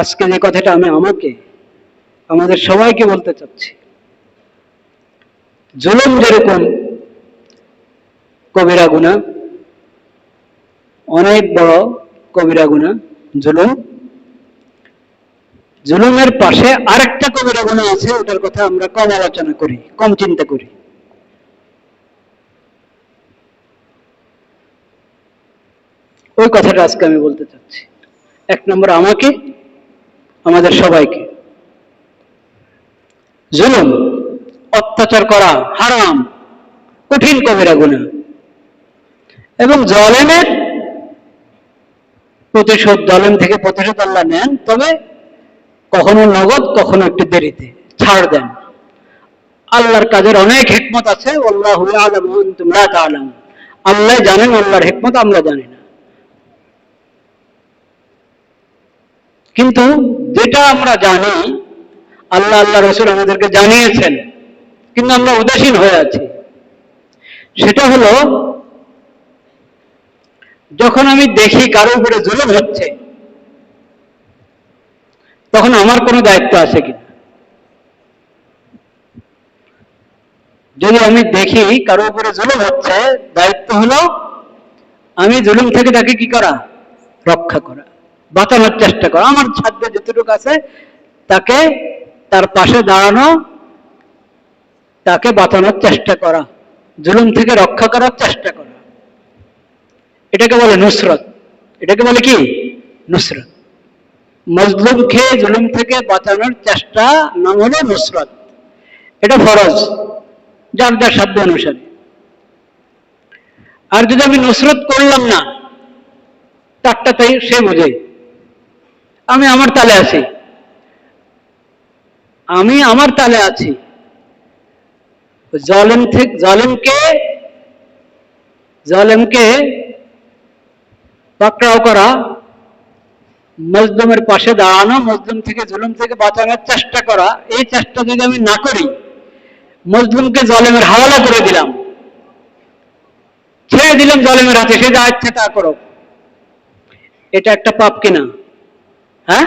আজকে যে কথাটা আমি আমাকে, আমাদের সবাইকে বলতে চাচ্ছি। জুলুম যেরকম কবিরা গুণা, অনেক বড় কবিরা গুণা, জুলুম। জুলুমের পাশে আরেকটা কবিরা গুণা আছে, ওটার কথা আমরা কম আলোচনা করি, কম চিন্তা করি। ওই কথাটা আজকে আমি বলতে চাচ্ছি। এক নম্বর, আমাকে আমাদের সবাইকে। জুলুম, অত্যাচার করা হারাম, কঠিন কবিরা গুণা। এবং জলেমের প্রতিশোধ, জলেম থেকে প্রতিশোধ আল্লাহ নেন, তবে কখনো নগদ, কখনো একটু দেরিতে। ছাড় দেন। আল্লাহর কাজের অনেক হিকমত আছে আল্লাহ তোমরা তালাম আল্লাহ জানেন, আল্লাহর হিকমত আমরা জানি না। কিন্তু যেটা আমরা জানি, আল্লাহ আল্লাহ রসুল আমাদেরকে জানিয়েছেন, কিন্তু আমরা উদাসীন হয়ে আছি। সেটা হলো, যখন আমি দেখি কারও উপরে জুলুম হচ্ছে, তখন আমার কোনো দায়িত্ব আছে কিনা? যদি আমি দেখি কারও উপরে জুলুম হচ্ছে, দায়িত্ব হলো, আমি জুলুম থেকে তাকে কি করা? রক্ষা করা। বাঁচানোর চেষ্টা করা। আমার সাধ্য যতটুকু আছে, তাকে তার পাশে দাঁড়ানো, তাকে বাঁচানোর চেষ্টা করা, জুলুম থেকে রক্ষা করার চেষ্টা করা। এটাকে বলে নুসরত। এটাকে বলে কি? নুসরত। মজলুমকে জুলুম থেকে বাঁচানোর চেষ্টা নাম হলো নুসরত। এটা ফরজ, যার যার সাধ্য অনুসারে। আর যদি আমি নুসরত করলাম না, তারটা তাই সে বোঝে। আমি আমার তালে আছি। আমি আমার তালে আছি। জলেম থেকে জলেমকে জলেমকে পাকড়াও করা, মজলুমের পাশে দাঁড়ানো, মজলুম থেকে জুলুম থেকে বাঁচানোর চেষ্টা করা, এই চেষ্টা যদি আমি না করি, মজলুমকে জলেমের হাওয়ালা করে দিলাম। ছেড়ে দিলাম জলেমের হাতে, সে যা ইচ্ছে তা করো এটা একটা পাপ কিনা? হ্যাঁ?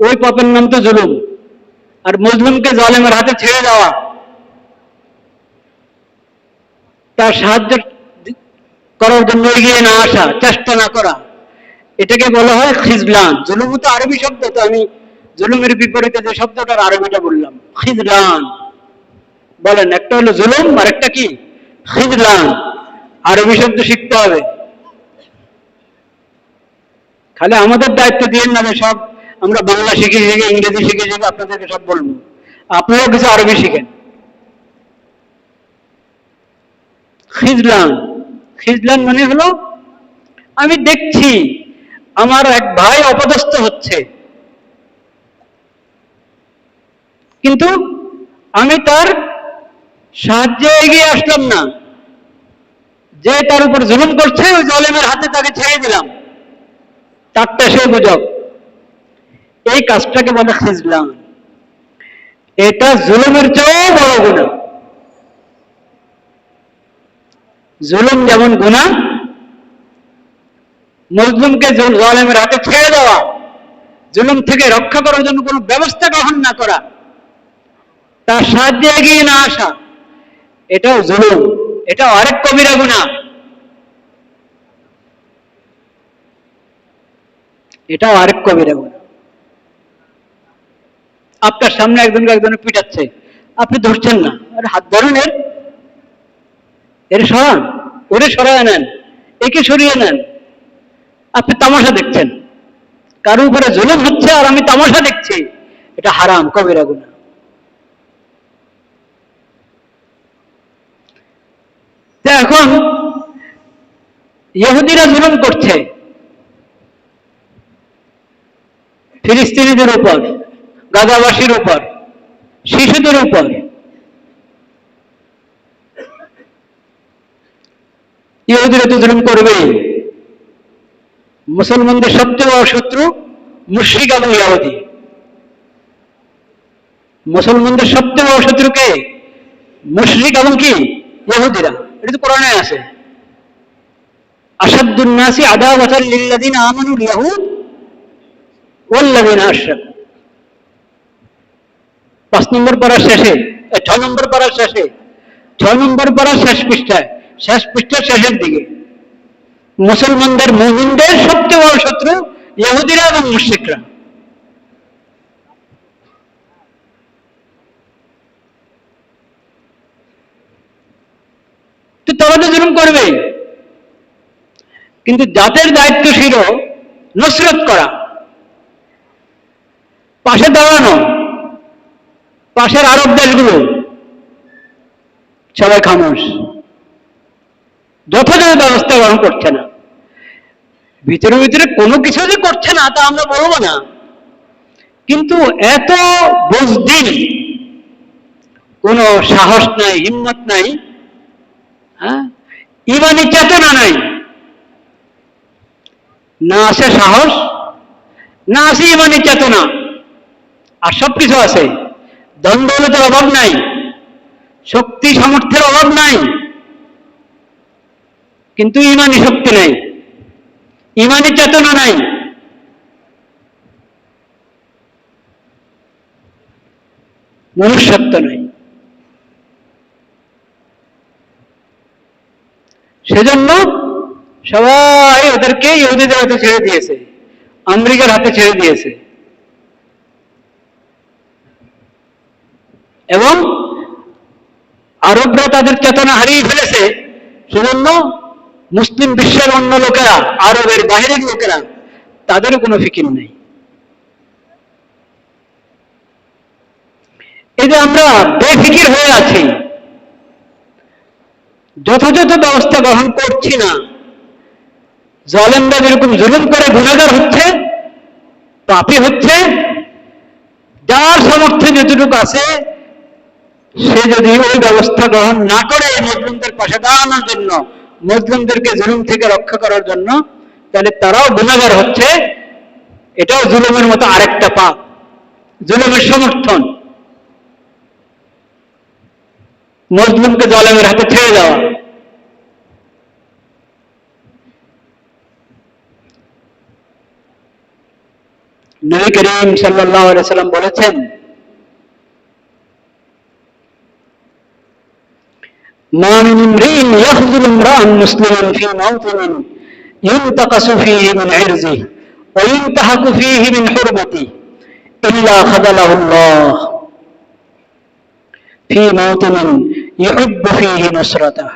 ওই পাপের নাম তো জুলুম। আর মজলুমকে জলেমের হাতে ছেড়ে দেওয়া। তার সাহায্য করার জন্য এগিয়ে না আসা, চেষ্টা না করা। এটাকে বলা হয় খিজলান। জুলুম তো আরবি শব্দ, তো আমি জুলুমের বিপরীতে যে শব্দটার আরবিটা বললাম, খিজলান। বলেন, একটা হলো জুলুম আর একটা কি? খিজলান। আরবি শব্দ শিখতে হবে। খালি আমাদের দায়িত্ব দিয়ে না সব। আমরা বাংলা শিখে শিখে, ইংরেজি শিখে শিখে আপনাদেরকে সব বলব। আপনারাও কিছু আরবি শিখেন। খিজলান। খিজলান মানে হলো, আমি দেখছি, আমার এক ভাই অপদস্থ হচ্ছে। কিন্তু আমি তার সাহায্যে এগিয়ে আসলাম না। যে তার উপর জুলুম করছে, ওই জলেমের হাতে তাকে ছেড়ে দিলাম। তারটা সে বুঝক এই কাজটাকে বলে খিজলাম। এটা জুলুমের চেয়েও বড় গুণা। জুলুম যেমন গুণা মজলুমকে জলেমের হাতে ছেড়ে দেওয়া, জুলুম থেকে রক্ষা করার জন্য কোনো ব্যবস্থা গ্রহণ না করা, তার সাহায্যে এগিয়ে না আসা, এটাও জুলুম। এটা আরেক কবিরা গুণা। এটাও আরেক কবিরা গুণা আপনার সামনে একজনকে একজনে পিটাচ্ছে। আপনি ধরছেন না। আর হাত ধরেন এর। এর সরান। ওরে সরায় নেন। একে সরিয়ে নেন। আপনি তামাশা দেখছেন। কারও উপরে জুলুম হচ্ছে আর আমি তামাশা দেখছি। এটা হারাম কবিরা গুণা এখন ইহুদিরা জুলুম করছে। ফিলিস্তিনিদের উপর, গাজাবাসীর উপর, শিশুদের উপর। ইহুদিরা তো জুলুম করবেই। মুসলমানদের সবচেয়ে বড় শত্রু মুশ্রিক এবং ইহুদি মুসলমানদের সবচেয়ে বড় শত্রু কে? মুশরিক এবং কি? ইহুদিরা। এটা তো কোরআনে আছে। আসাদুন্নাসি আদাওয়াতাল লিল্লাযিনা আমানুল ইয়াহুদ পাঁচ নম্বর শেষে এ, ছ নম্বর শেষে ছ নম্বর শেষ পৃষ্ঠায় শেষ পৃষ্ঠার শেষের দিকে মুসলমানদের মুমিনদের সবচেয়ে বড় শত্রু ইহুদিরা এবং মুশরিকরা। তো তারা তো জুলুম করবেই কিন্তু জাতের দায়িত্ব ছিল নসরত করা। পাশে দাঁড়ানো, পাশের আরব দেশগুলো, সবাই খামোশ। যথাযথ ব্যবস্থা গ্রহণ করছে না। ভিতরে ভিতরে কোনো কিছু যে করছে না, তা আমরা বলব না। কিন্তু এত বুঝদিন কোনো সাহস নাই, হিম্মত নাই হ্যাঁ? ইমানি চেতনা নাই। না আছে সাহস, না আছে ইমানি চেতনা। আর সব কিছু আছে। দ্বন্দ্বলতার অভাব নাই। শক্তি সামর্থ্যের অভাব নাই। কিন্তু ইমানি শক্তি নাই। ইমানি চেতনা নাই। মনুষ্যত্ব নাই। সেজন্য সবাই ওদেরকে ইহুদিদের হাতে ছেড়ে দিয়েছে। আমেরিকার হাতে ছেড়ে দিয়েছে। এবং আরবরা তাদের চেতনা হারিয়ে ফেলেছে। সেজন্য মুসলিম বিশ্বের অন্য লোকেরা, আরবের বাহিরের লোকেরা, তাদেরও কোনো ফিকির নেই। এই যে আমরা বেফিকির হয়ে আছি। যথাযথ ব্যবস্থা গ্রহণ করছি না। জলেমরা যেরকম জুলুম করে গুণাগার হচ্ছে, পাপি হচ্ছে, যার সামর্থ্যে যেটুকু আছে সে যদি ওই ব্যবস্থা গ্রহণ না করে মুসলিমদের পাশে দাঁড়ানোর জন্য, মুসলিমদেরকে জুলুম থেকে রক্ষা করার জন্য, তাহলে তারাও গুণাগার হচ্ছে। এটাও জুলুমের মতো আরেকটা পাপ। জুলুমের সমর্থন। মজলুমকে জলেমের হাতে ছেড়ে দেওয়া। নবী করিম আলাইহি সাল্লাম বলেছেন ما من امرئ يخذل امرأ مسلما في موطن ينتقص فيه من عرضه وينتهك فيه من حرمته إلا خذله الله في موطن يحب فيه نصرته.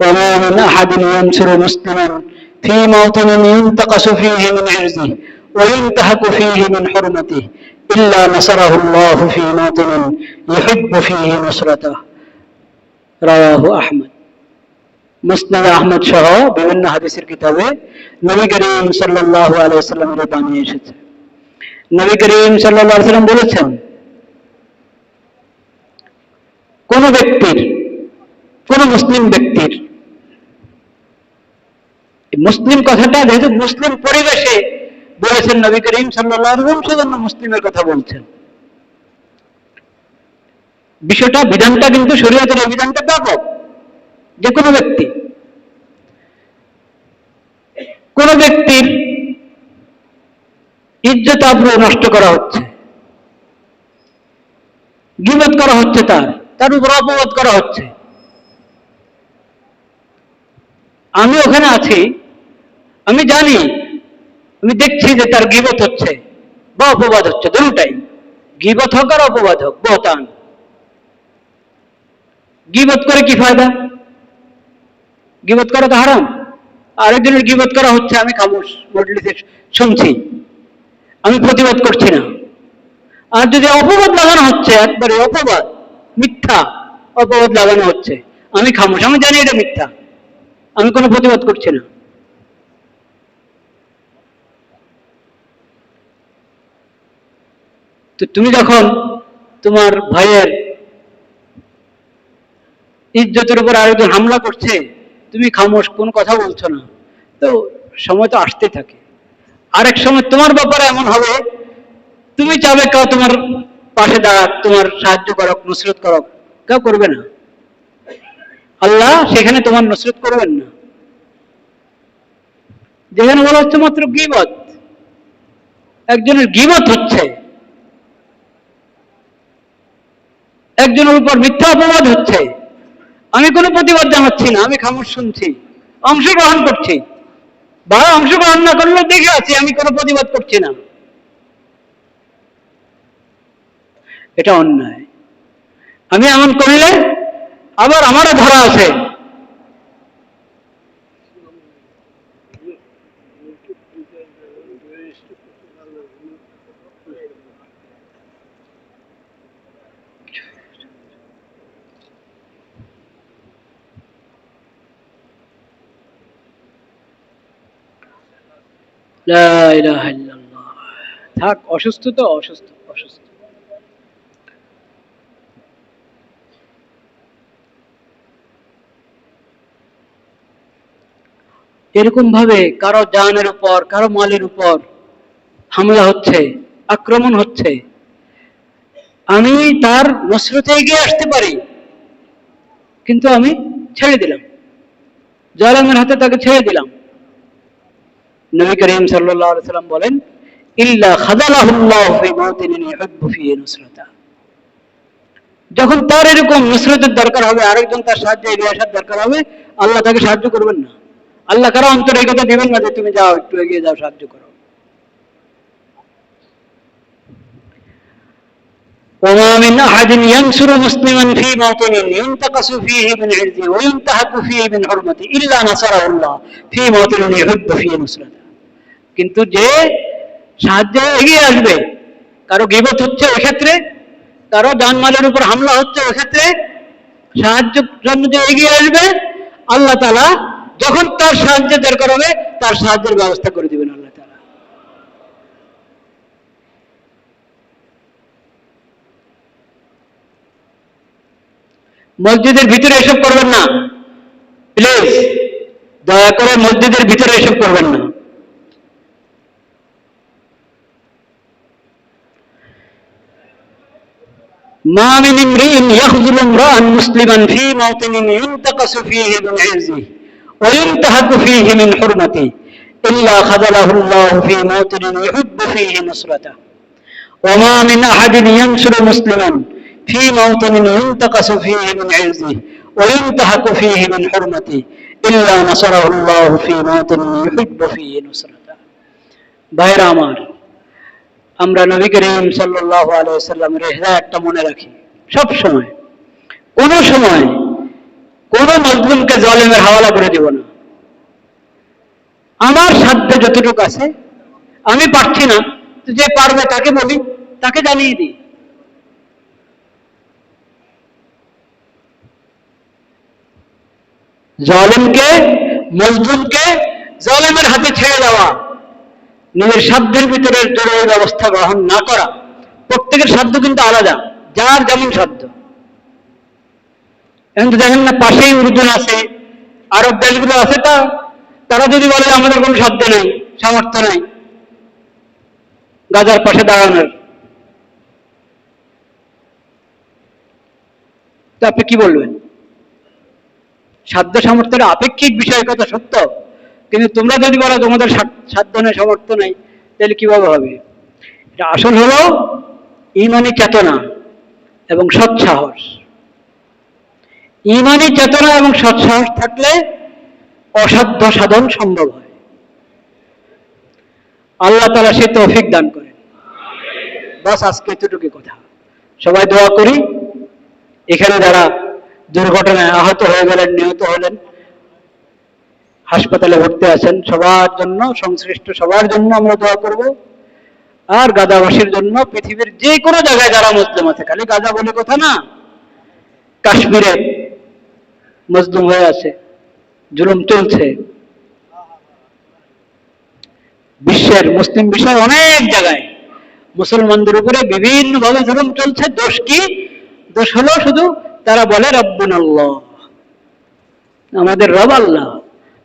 وما من أحد ينصر مسلما في موطن ينتقص فيه من عرضه وينتهك فيه من حرمته إلا نصره الله في موطن يحب فيه نصرته. রাওয়াহু আহমদ। মুসনাদ আহমদ সহ বিভিন্ন হাদিসের কিতাবে নবী করিম সাল্লাল্লাহু আলাইহি সাল্লামের বাণী এসেছে। নবী করিম আলাইহি সাল্লাম বলেছেন, কোন ব্যক্তির, কোন মুসলিম ব্যক্তির মুসলিম কথাটা যেহেতু মুসলিম পরিবেশে বলেছেন নবী করিম সাল্লাম সেজন্য মুসলিমের কথা বলছেন। বিষয়টা, বিধানটা কিন্তু শরীয়তের এই বিধানটা ব্যাপক। যে কোনো ব্যক্তি, কোন ব্যক্তির ইজ্জত আব্রু নষ্ট করা হচ্ছে গিবত করা হচ্ছে তার তার উপর অপবাদ করা হচ্ছে। আমি ওখানে আছি, আমি জানি, আমি দেখছি যে তার গিবত হচ্ছে, বা অপবাদ হচ্ছে, দুটাই। গিবত হোক আর অপবাদ হোক বহতান গিবত করে কি ফায়দা? গিবত করা তো হারাম। আরেকজনের গিবত করা হচ্ছে, আমি খামোশ, মজলিসে শুনছি। আমি প্রতিবাদ করছি না। আর যদি অপবাদ লাগানো হচ্ছে, একবারে অপবাদ, মিথ্যা অপবাদ লাগানো হচ্ছে, আমি খামোশ, আমি জানি এটা মিথ্যা। আমি কোনো প্রতিবাদ করছি না। তো তুমি যখন তোমার ভাইয়ের ইজ্জতের উপর আরেকজন হামলা করছে, তুমি খামোশ, কোন কথা বলছো না। তো সময় তো আসতে থাকে। আরেক সময় তোমার ব্যাপারে এমন হবে, তুমি চাবে কেউ তোমার পাশে দাঁড়াক, তোমার সাহায্য করক, নসরত করক, কেউ করবে না। আল্লাহ সেখানে তোমার নসরত করবেন না। যেখানে বলা হচ্ছে মাত্র গিবত, একজনের গিবত হচ্ছে। একজনের উপর মিথ্যা অপবাদ হচ্ছে। আমি কোনো প্রতিবাদ জানাচ্ছি না, আমি খামোশ শুনছি, অংশগ্রহণ করছি। বা অংশগ্রহণ না করলেও দেখে আছি আমি কোনো প্রতিবাদ করছি না। এটা অন্যায়। আমি এমন করলে আবার আমারও ধরা আছে। থাক, অসুস্থ তো, অসুস্থ অসুস্থ। এরকম ভাবে কারও জানের উপর, কারও মালের উপর হামলা হচ্ছে, আক্রমণ হচ্ছে। আমি তার নসরতে এগিয়ে আসতে পারি, কিন্তু আমি ছেড়ে দিলাম। জালামের হাতে তাকে ছেড়ে দিলাম। নবী করিম সাল্লাম বলেন যখন তার এরকম নুসরতের দরকার হবে, আরেকজন তার সাহায্যে এগিয়ে আসার দরকার হবে, আল্লাহ তাকে সাহায্য করবেন না। আল্লাহ কারও অন্তরে এই কথা দেবেন না যে, তুমি যাও, একটু এগিয়ে যাও, সাহায্য করো। وما من أحد ينصر مسلما في موطن ينتقص فيه من عرضه وينتهك فيه من حرمته إلا نصره الله في موطن يحب فيه نصرته কিন্তু যে সাহায্যে এগিয়ে আসবে কারো গিবত হচ্ছে ওই ক্ষেত্রে কারো জানমালের উপর হামলা হচ্ছে ওই ক্ষেত্রে সাহায্য জন্য যে এগিয়ে আসবে আল্লাহ তালা যখন তার সাহায্যের দরকার হবে তার সাহায্যের ব্যবস্থা করে মসজিদের ভিতরে এসব করবেন না প্লিজ দয়া করে মসজিদের ভিতরে এসব করবেন না ما من امرئ يخذل امرأ مسلما في موطن ينتقص فيه من عزه وينتهك فيه من حرمته إلا خذله الله في موطن يحب فيه نصرته وما من أحد ينصر مسلما في موطن ينتقص فيه من عزه وينتهك فيه من حرمته إلا نصره الله في موطن يحب فيه نصرته বাইরা আমার আমরা নবী করিম সাল্লাল্লাহু আলাইহি সাল্লামের হেদায়েতটা মনে রাখি সব সময় কোন সময় কোন মজলুমকে জালেমের হাওয়ালা করে দিব না আমার সাধ্য যতটুকু আছে আমি পারছি না তো যে পারবে তাকে বলি তাকে জানিয়ে দিই জালেমকে, মজলুমকে জালেমের হাতে ছেড়ে দেওয়া, নিজের সাধ্যের ভিতরে জরুরি ব্যবস্থা গ্রহণ না করা, প্রত্যেকের সাধ্য কিন্তু আলাদা, যার যেমন সাধ্য। এখন তো দেখেন না, পাশেই উর্দুন আছে, আরব দেশগুলো আছে তা, তারা যদি বলে আমাদের কোনো সাধ্য নেই, সামর্থ্য নেই, গাজার পাশে দাঁড়ানোর। তো আপনি কি বলবেন? সাধ্য সামর্থ্যের আপেক্ষিক বিষয় কথা সত্য? কিন্তু তোমরা যদি বলো তোমাদের সাধ্য- নেই, সামর্থ্য নেই, তাহলে কীভাবে হবে? এটা আসল হলো ইমানি চেতনা এবং সৎসাহস ইমানি চেতনা এবং সৎসাহস থাকলে অসাধ্য সাধন সম্ভব হয়। আল্লাহ তালা সে তৌফিক দান করেন। বাস আজকে এতটুকু কথা। সবাই দোয়া করি। এখানে যারা দুর্ঘটনায় আহত হয়ে গেলেন, নিহত হলেন। হাসপাতালে ভর্তি আছেন। সবার জন্য, সংশ্লিষ্ট সবার জন্য আমরা দোয়া করব। আর গাজাবাসীর জন্য পৃথিবীর যে কোনো জায়গায় যারা মুসলিম আছে, খালি গাজা বলে কথা না, কাশ্মীরে মজলুম হয়ে আছে, জুলুম চলছে। বিশ্বের মুসলিম বিষয় অনেক জায়গায়। মুসলমানদের উপরে বিভিন্ন ভাবে জুলুম চলছে। দোষ কি? দোষ হলো শুধু তারা বলে রব্বুন আল্লাহ আমাদের রব আল্লাহ,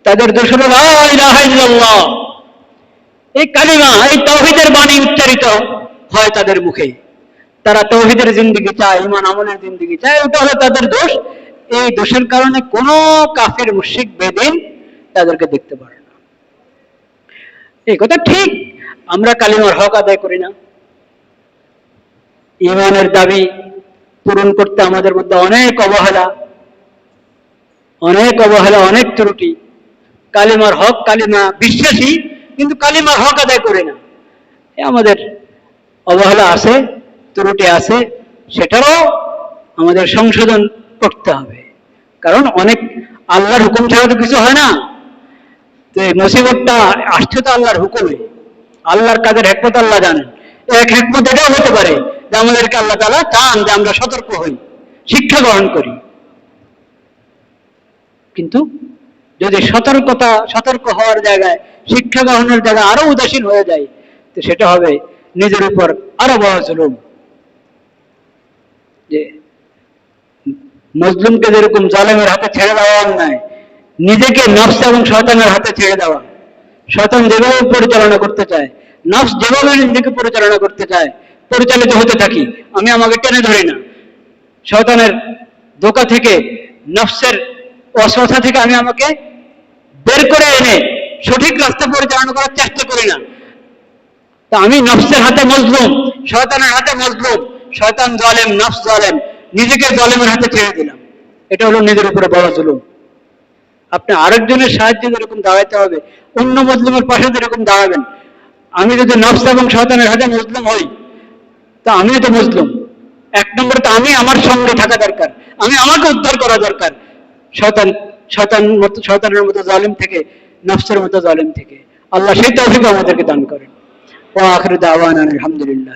তাদের দোষ হলো, লা ইলাহা ইল্লাল্লাহ। এই কালিমা, এই তৌহিদের বাণী উচ্চারিত হয় তাদের মুখে। তারা তৌহিদের জিন্দিগি চায় ইমান আমলের জিন্দিগি চায় ওটা হলো তাদের দোষ। এই দোষের কারণে কোন কাফের, মুশরিক, বেদিন তাদেরকে দেখতে পারে না। এই কথা ঠিক, আমরা কালিমার হক আদায় করি না। ইমানের দাবি পূরণ করতে আমাদের মধ্যে অনেক অবহেলা অনেক অবহেলা, অনেক ত্রুটি। কালিমার হক কালিমা বিশ্বাসী, কিন্তু কালিমার হক আদায় করি না। আমাদের অবহেলা আছে, ত্রুটি আছে সেটাও আমাদের সংশোধন করতে হবে। কারণ অনেক আল্লাহর হুকুম ছাড়া তো কিছু হয় না। তো এই মুসিবতটা আসছে তো আল্লাহর হুকুমে। আল্লাহর কাজের হেকমত আল্লাহ জানেন। এক হেকমত এটাও হতে পারে যে আমাদেরকে আল্লাহ তালা চান যে আমরা সতর্ক হই, শিক্ষা গ্রহণ করি। কিন্তু যদি সতর্কতা, সতর্ক হওয়ার জায়গায়, শিক্ষা গ্রহণের জায়গায় আরও উদাসীন হয়ে যায় তো সেটা হবে নিজের উপর আরও বড় জুলুম। যে মজলুমকে যেরকম জালেমের হাতে ছেড়ে দেওয়া অন্যায় নিজেকে নফস এবং শয়তানের হাতে ছেড়ে দেওয়া। শয়তান যেভাবে পরিচালনা করতে চায়, নফস যেভাবে নিজেকে পরিচালনা করতে চায় পরিচালিত হতে থাকি। আমি আমাকে টেনে ধরি না। শয়তানের ধোকা থেকে, নফসের অসথা থেকে আমি আমাকে বের করে এনে সঠিক রাস্তা পরিচালনা করার চেষ্টা করি না। তা আমি নফসের হাতে মজলুম, শয়তানের হাতে মজলুম। শয়তান জলেম, নফস জলেম। নিজেকে জলেমের হাতে ছেড়ে দিলাম। এটা হলো নিজের উপরে বড় জুলুম। আপনি আরেকজনের সাহায্যে যেরকম দাঁড়াইতে হবে, অন্য মজলুমের পাশে যেরকম দাঁড়াবেন। আমি যদি নফস এবং শয়তানের হাতে মজলুম হই তা আমিও তো মুসলিম এক নম্বর তো আমি আমার সঙ্গে থাকা দরকার। আমি আমাকে উদ্ধার করা দরকার। শয়তান শয়তান মতো, শয়তানের মতো জালিম থেকে, নফসের মতো জালিম থেকে। আল্লাহ সেই তৌফিক আমাদেরকে দান করেন। ও আলহামদুলিল্লাহ